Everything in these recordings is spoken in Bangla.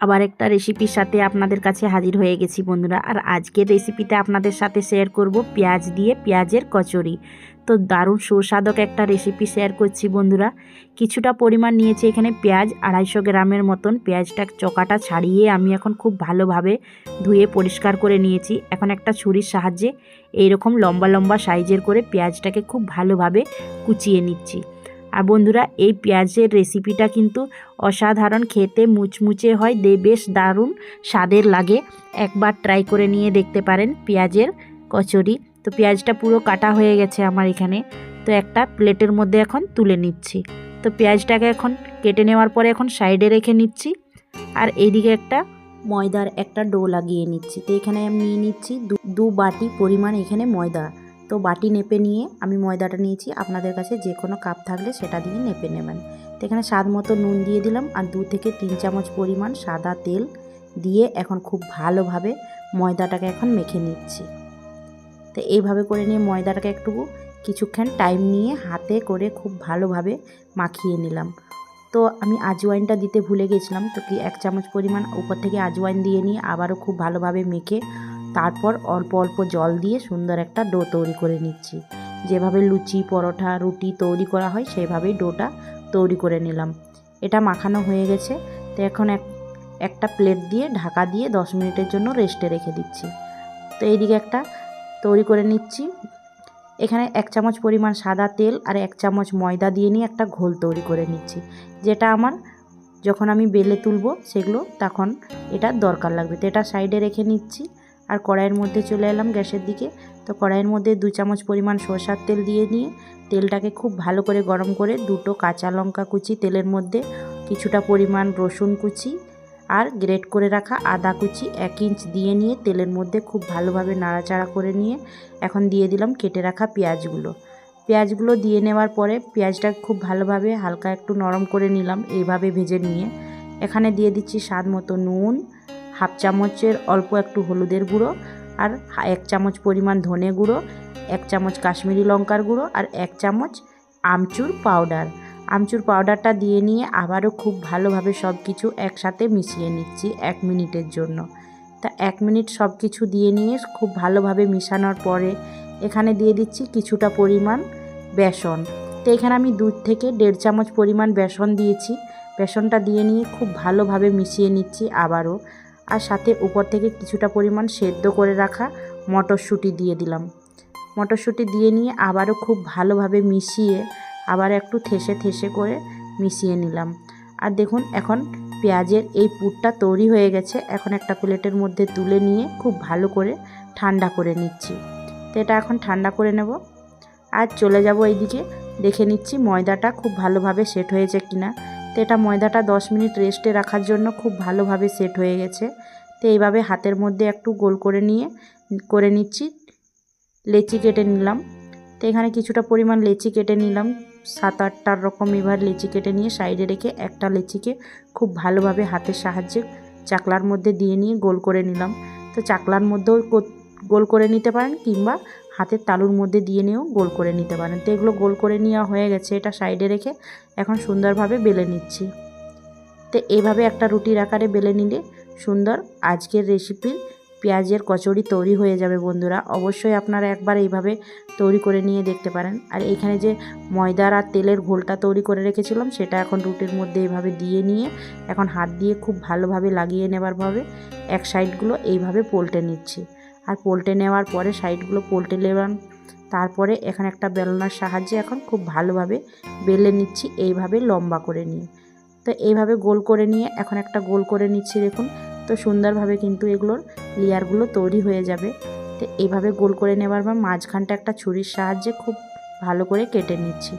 আবার একটা রেসিপির সাথে আপনাদের কাছে হাজির হয়ে গেছি বন্ধুরা। আর আজকের রেসিপিতে আপনাদের সাথে শেয়ার করব পেঁয়াজ দিয়ে পেঁয়াজের কচুরি। তো দারুণ সুস্বাদক একটা রেসিপি শেয়ার করছি বন্ধুরা। কিছুটা পরিমাণ নিয়েছি এখানে পেঁয়াজ, আড়াইশো গ্রামের মতন। পেঁয়াজটা চকাটা ছাড়িয়ে আমি এখন খুব ভালোভাবে ধুয়ে পরিষ্কার করে নিয়েছি। এখন একটা ছুরির সাহায্যে এইরকম লম্বা লম্বা সাইজের করে পেঁয়াজটাকে খুব ভালোভাবে কুচিয়ে নিচ্ছি। আর বন্ধুরা, এই পেঁয়াজের রেসিপিটা কিন্তু অসাধারণ। খেতে মুচমুচে হয়, দে বেশ দারুণ স্বাদের লাগে। একবার ট্রাই করে নিয়ে দেখতে পারেন পেঁয়াজের কচুরি। তো পেঁয়াজটা পুরো কাটা হয়ে গেছে আমার এখানে। তো একটা প্লেটের মধ্যে এখন তুলে নিচ্ছি। তো পেঁয়াজটাকে এখন কেটে নেওয়ার পরে এখন সাইডে রেখে নিচ্ছি। আর এইদিকে একটা ময়দার একটা ডো লাগিয়ে নিচ্ছি। তো এখানে আমি নিয়ে নিচ্ছি দু- বাটি পরিমাণ এখানে ময়দা। তো বাটি নেপে নিয়ে আমি ময়দাটা নিয়েছি। আপনাদের কাছে যে কোনো কাপ থাকলে সেটা দিয়ে নেপে নেবেন। তো এখানে স্বাদ মতো নুন দিয়ে দিলাম আর দু থেকে তিন চামচ পরিমাণ সাদা তেল দিয়ে এখন খুব ভালোভাবে ময়দাটাকে এখন মেখে নিচ্ছি। তো এইভাবে করে নিয়ে ময়দাটাকে একটু কিছুক্ষণ টাইম নিয়ে হাতে করে খুব ভালোভাবে মাখিয়ে নিলাম। তো আমি আজওয়াইনটা দিতে ভুলে গেছিলাম। তো কি এক চামচ পরিমাণ উপর থেকে আজওয়াইন দিয়ে নিয়ে আবারও খুব ভালোভাবে মেখে তারপর অল্প অল্প জল দিয়ে সুন্দর একটা ডো তৈরি করে নিচ্ছি। যেভাবে লুচি, পরোটা, রুটি তৈরি করা হয় সেইভাবেই ডোটা তৈরি করে নিলাম। এটা মাখানো হয়ে গেছে। তো এখন এক, একটা প্লেট দিয়ে ঢাকা দিয়ে দশ মিনিটের জন্য রেস্টে রেখে দিচ্ছি। তো এইদিকে একটা তৈরি করে নিচ্ছি। এখানে এক চামচ পরিমাণ সাদা তেল আর এক চামচ ময়দা দিয়ে নিয়ে একটা ঘোল তৈরি করে নিচ্ছি। যেটা আমার যখন আমি বেলে তুলবো সেগুলো তখন এটা দরকার লাগবে। তো এটা সাইডে রেখে নিচ্ছি। আর কড়াইয়ের মধ্যে চলে এলাম গ্যাসের দিকে। তো কড়াইয়ের মধ্যে দু চামচ পরিমাণ সরষার তেল দিয়ে নিয়ে, তেলটাকে খুব ভালো করে গরম করে দুটো কাঁচা লঙ্কা কুচি তেলের মধ্যে, কিছুটা পরিমাণ রসুন কুচি আর গ্রেট করে রাখা আদা কুচি এক ইঞ্চ দিয়ে নিয়ে তেলের মধ্যে খুব ভালোভাবে নাড়াচাড়া করে নিয়ে এখন দিয়ে দিলাম কেটে রাখা পেঁয়াজগুলো। পেঁয়াজগুলো দিয়ে নেওয়ার পরে পেঁয়াজটা খুব ভালোভাবে হালকা একটু নরম করে নিলাম, এইভাবে ভেজে নিয়ে। এখানে দিয়ে দিচ্ছি স্বাদ মতো নুন হাফ চামচের অল্প একটু হলুদের গুঁড়ো আর এক চামচ পরিমাণ ধনে গুঁড়ো, এক চামচ কাশ্মীরি লঙ্কার গুঁড়ো আর এক চামচ আমচুর পাউডার। আমচুর পাউডারটা দিয়ে নিয়ে আবারও খুব ভালোভাবে সব কিছু একসাথে মিশিয়ে নিচ্ছি এক মিনিটের জন্য। তা এক মিনিট সব কিছু দিয়ে নিয়ে খুব ভালোভাবে মিশানোর পরে এখানে দিয়ে দিচ্ছি কিছুটা পরিমাণ বেসন। তো এখানে আমি দুধ থেকে দেড় চামচ পরিমাণ বেসন দিয়েছি। বেসনটা দিয়ে নিয়ে খুব ভালোভাবে মিশিয়ে নিচ্ছি আবারও। আর সাথে উপর থেকে কিছুটা পরিমাণ সেদ্ধ করে রাখা মটরশুঁটি দিয়ে দিলাম। মটরশুঁটি দিয়ে নিয়ে আবারও খুব ভালোভাবে মিশিয়ে আবার একটু থেসে থেসে করে মিশিয়ে নিলাম। আর দেখুন, এখন পেঁয়াজের এই পুরটা তৈরি হয়ে গেছে। এখন একটা প্লেটের মধ্যে তুলে নিয়ে খুব ভালো করে ঠান্ডা করে নিচ্ছি। তো এটা এখন ঠান্ডা করে নেব। আর চলে যাব এইদিকে। দেখে নিচ্ছি ময়দাটা খুব ভালোভাবে সেট হয়েছে কিনা। তো এটা ময়দাটা দশ মিনিট রেস্টে রাখার জন্য খুব ভালোভাবে সেট হয়ে গেছে। তো এইভাবে হাতের মধ্যে একটু গোল করে নিয়ে, করে নিচ্ছি। লেচি কেটে নিলাম। তো এখানে কিছুটা পরিমাণ লেচি কেটে নিলাম। সাত আটটার রকম এবার লেচি কেটে নিয়ে সাইডে রেখে একটা লেচিকে খুব ভালোভাবে হাতের সাহায্যে চাকলার মধ্যে দিয়ে নিয়ে গোল করে নিলাম। তো চাকলার মধ্যেও গোল করে নিতে পারেন কিংবা হাতের তালুর মধ্যে দিয়ে নিয়েও গোল করে নিতে পারেন। তো এগুলো গোল করে নেওয়া হয়ে গেছে, এটা সাইডে রেখে এখন সুন্দরভাবে বেলে নিচ্ছি। তো এইভাবে একটা রুটির আকারে বেলে নিলে সুন্দর আজকের রেসিপির পেঁয়াজের কচুরি তৈরি হয়ে যাবে বন্ধুরা। অবশ্যই আপনারা একবার এইভাবে তৈরি করে নিয়ে দেখতে পারেন। আর এখানে যে ময়দার আর তেলের ঘোলটা তৈরি করে রেখেছিলাম, সেটা এখন রুটির মধ্যে এইভাবে দিয়ে নিয়ে এখন হাত দিয়ে খুব ভালোভাবে লাগিয়ে নেবার ভাবে এক সাইডগুলো এইভাবে পোল্টে নিচ্ছি। আর পোল্টে নেওয়ার পরে সাইডগুলো পোল্টে নেওয়ার তারপরে এখানে একটা বেলনার সাহায্যে এখন খুব ভালোভাবে বেলে নিচ্ছি, এইভাবে লম্বা করে নিয়ে। তো এইভাবে গোল করে নিয়ে এখন একটা গোল করে নিচ্ছি, দেখুন। তো সুন্দরভাবে কিন্তু এগুলোর লেয়ারগুলো তৈরি হয়ে যাবে। তো এইভাবে গোল করে নেবার পর মাঝখানটা একটা ছুরির সাহায্যে খুব ভালো করে কেটে নিচ্ছি।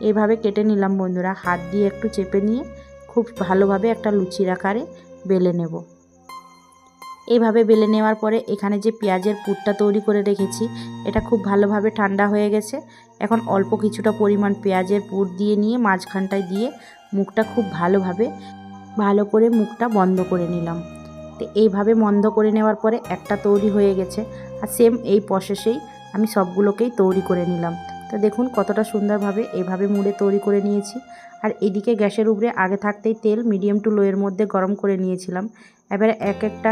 এইভাবে কেটে নিলাম বন্ধুরা, হাত দিয়ে একটু চেপে নিয়ে খুব ভালোভাবে একটা লুচির আকারে বেলে নেব। এইভাবে বেলে নেওয়ার পরে এখানে যে পেঁয়াজের পুরটা তৈরি করে রেখেছি, এটা খুব ভালোভাবে ঠান্ডা হয়ে গেছে। এখন অল্প কিছুটা পরিমাণ পেঁয়াজের পুর দিয়ে নিয়ে মাঝখানটায় দিয়ে মুখটা খুব ভালোভাবে, ভালো করে মুখটা বন্ধ করে নিলাম। তো এইভাবে বন্ধ করে নেওয়ার পরে একটা তৈরি হয়ে গেছে আর সেম এই প্রসেসেই আমি সবগুলোকেই তৈরি করে নিলাম। তো দেখুন কতটা সুন্দরভাবে এভাবে মুড়ে তৈরি করে নিয়েছি। আর এদিকে গ্যাসের উপরে আগে থাকতেই তেল মিডিয়াম টু লোয়ের মধ্যে গরম করে নিয়েছিলাম। এবারে এক একটা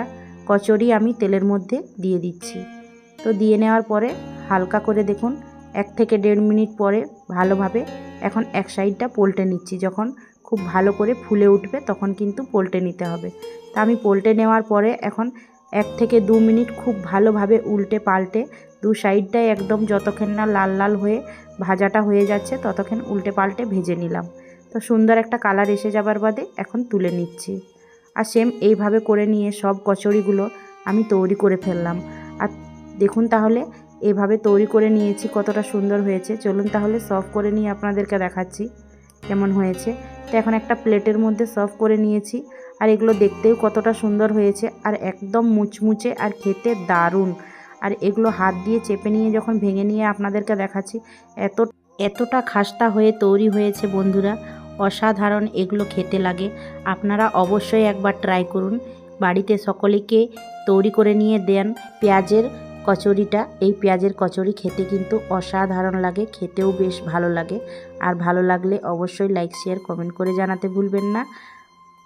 কচুরি আমি তেলের মধ্যে দিয়ে দিচ্ছি। তো দিয়ে নেওয়ার পরে হালকা করে দেখুন, এক থেকে দেড় মিনিট পরে ভালোভাবে এখন এক সাইডটা পোল্টে নিচ্ছি। যখন খুব ভালো করে ফুলে উঠবে তখন কিন্তু পোল্টে নিতে হবে। তা আমি পোল্টে নেওয়ার পরে এখন এক থেকে দু মিনিট খুব ভালোভাবে উল্টে পাল্টে দু সাইডটাই একদম যতক্ষণ না লাল লাল হয়ে ভাজাটা হয়ে যাচ্ছে ততক্ষণ উল্টে পাল্টে ভেজে নিলাম। তো সুন্দর একটা কালার এসে যাবার বাদে এখন তুলে নিচ্ছি। আর সেম এইভাবে করে নিয়ে সব কচুরিগুলো আমি তৈরি করে ফেললাম। আর দেখুন তাহলে, এভাবে তৈরি করে নিয়েছি, কতটা সুন্দর হয়েছে। চলুন তাহলে সফ করে নিয়ে আপনাদেরকে দেখাচ্ছি কেমন হয়েছে। তো এখন একটা প্লেটের মধ্যে সফ করে নিয়েছি, আর এগুলো দেখতেও কতটা সুন্দর হয়েছে, আর একদম মুচমুচে আর খেতে দারুণ। আর এগুলো হাত দিয়ে চেপে নিয়ে যখন ভেঙে নিয়ে আপনাদেরকে দেখাচ্ছি, এত, এতটা খাস্তা হয়ে তৈরি হয়েছে বন্ধুরা। অসাধারণ এগুলো খেতে লাগে। আপনারা অবশ্যই একবার ট্রাই করুন। বাড়িতে সকলেকে তৈরি করে নিয়ে দেন পেঁয়াজের কচুরিটা। এই পেঁয়াজের কচুরি খেতে কিন্তু অসাধারণ লাগে, খেতেও বেশ ভালো লাগে। আর ভালো লাগলে অবশ্যই লাইক শেয়ার কমেন্ট করে জানাতে ভুলবেন না।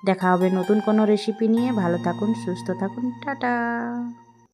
দেখা হবে নতুন কোনো রেসিপি নিয়ে। ভালো থাকুন, সুস্থ থাকুন, টাটা।